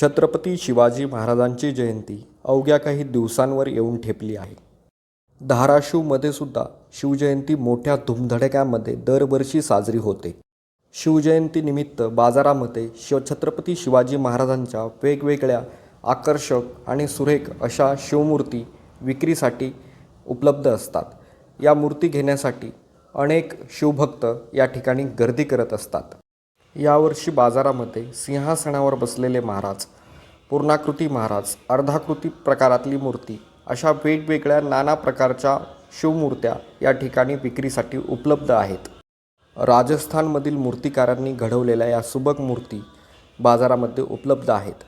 छत्रपती शिवाजी महाराजांची जयंती अवघ्या काही दिवसांवर येऊन ठेपली आहे. धाराशिवमध्ये सुद्धा शिवजयंती मोठ्या धुमधडक्यामध्ये दरवर्षी साजरी होते. शिवजयंतीनिमित्त बाजारामध्ये शिव छत्रपती शिवाजी महाराजांच्या वेगवेगळ्या आकर्षक आणि सुरेख अशा शिवमूर्ती विक्रीसाठी उपलब्ध असतात. या मूर्ती घेण्यासाठी अनेक शिवभक्त या ठिकाणी गर्दी करत असतात. यावर्षी बाजारामध्ये सिंहासनावर बसलेले महाराज पूर्णाकृती महाराज अर्धाकृती प्रकारातली मूर्ती अशा वेगवेगळ्या नाना प्रकारच्या शिवमूर्त्या या ठिकाणी विक्रीसाठी उपलब्ध आहेत. राजस्थानमधील मूर्तिकारांनी घडवलेल्या या सुबक मूर्ती बाजारामध्ये उपलब्ध आहेत.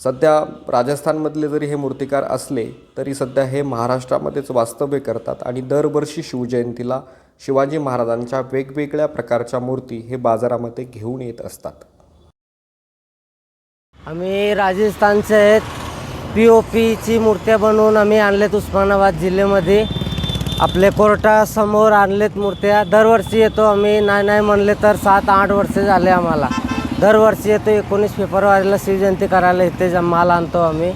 सध्या राजस्थानमधले जरी हे मूर्तिकार असले तरी सध्या हे महाराष्ट्रामध्येच वास्तव्य करतात आणि दरवर्षी शिवजयंतीला शिवाजी महाराजांच्या वेगवेगळ्या प्रकारच्या मूर्ती हे बाजारामध्ये घेऊन येत असतात. आम्ही राजस्थानचे आहेत. पी ओ पीची मूर्त्या बनवून आम्ही आणलेत उस्मानाबाद जिल्ह्यामध्ये. आपले कोर्टासमोर आणलेत मूर्त्या. दरवर्षी येतो आम्ही. नाही नाही म्हणले तर सात आठ वर्ष झाले आम्हाला. दरवर्षी येतो. एकोणीस फेब्रुवारीला शिवजयंती करायला इथे ज- माल आणतो आम्ही.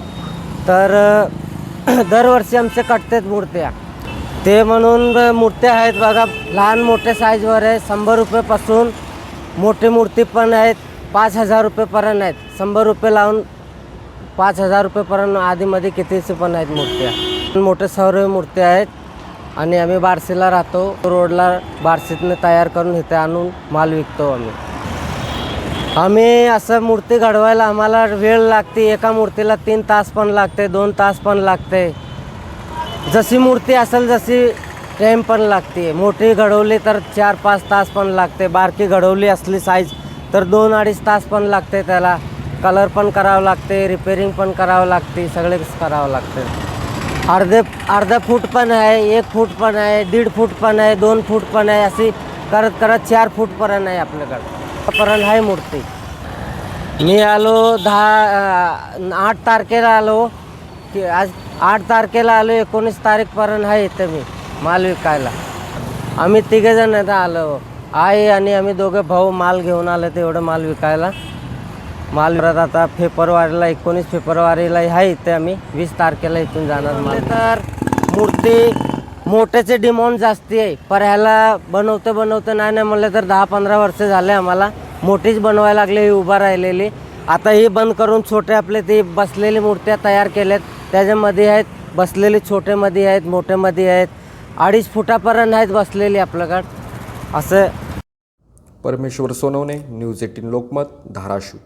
तर दरवर्षी आमचे कटतात मूर्त्या. ते म्हणून मूर्त्या आहेत बघा. लहान मोठ्या साईजवर आहे. शंभर रुपयेपासून मोठी मूर्ती पण आहेत. पाच हजार रुपयेपर्यंत आहेत. शंभर रुपये लावून पाच हजार रुपयेपर्यंत आधीमध्ये कितीचे पण आहेत मूर्त्या. मोठे सौर मूर्त्या आहेत. आणि आम्ही बारसीला राहतो. रोडला बारसीतनं तयार करून इथे आणून माल विकतो आम्ही. आम्ही असं मूर्ती घडवायला आम्हाला वेळ लागते. एका मूर्तीला तीन तास पण लागते दोन तास पण लागते. जशी मूर्ती असेल जशी टाईम पण लागते. मोठी घडवली तर चार पाच तास पण लागते. बारकी घडवली असली साईज तर दोन अडीच तास पण लागते त्याला. कलर पण करावं लागते रिपेरिंग पण करावं लागते सगळेच करावं लागते. अर्धे अर्धा फूट पण आहे एक फूट पण आहे दीड फूट पण आहे दोन फूट पण आहे अशी करत करत चार फूटपर्यंत आहे आपल्याकडं. पर्यंत आहे मूर्ती. मी आलो दहा आठ तारखेला आलो. की आज आठ तारखेला आलो एकोणीस तारीखपर्यंत आहे इथे मी माल विकायला. आम्ही तिघे जण आलो. आई आणि आम्ही दोघे भाऊ माल घेऊन आलो तेवढं माल विकायला. माल परत आता फेब्रुवारीला एकोणीस फेब्रुवारीला आहे इथे आम्ही वीस तारखेला इथून जाणार माल. म्हणजे तर मूर्ती मोठ्याचे डिमांड जास्ती आहे पर ह्याला बनवते बनवते नाही नाही म्हणलं तर दहा पंधरा वर्ष झाले आम्हाला. मोठीच बनवायला लागली ही उभा राहिलेली. आता ही बंद करून छोटे आपले ते बसलेली मूर्त्या तयार केल्यात. त्याच्यामध्ये आहेत बसलेले छोटेमध्ये आहेत मोठ्यामध्ये आहेत अडीच फुटापर्यंत आहेत बसलेली आपल्याकडं असं. Parmeshwar Sonawane news eighteen Lokmat Dharashiv.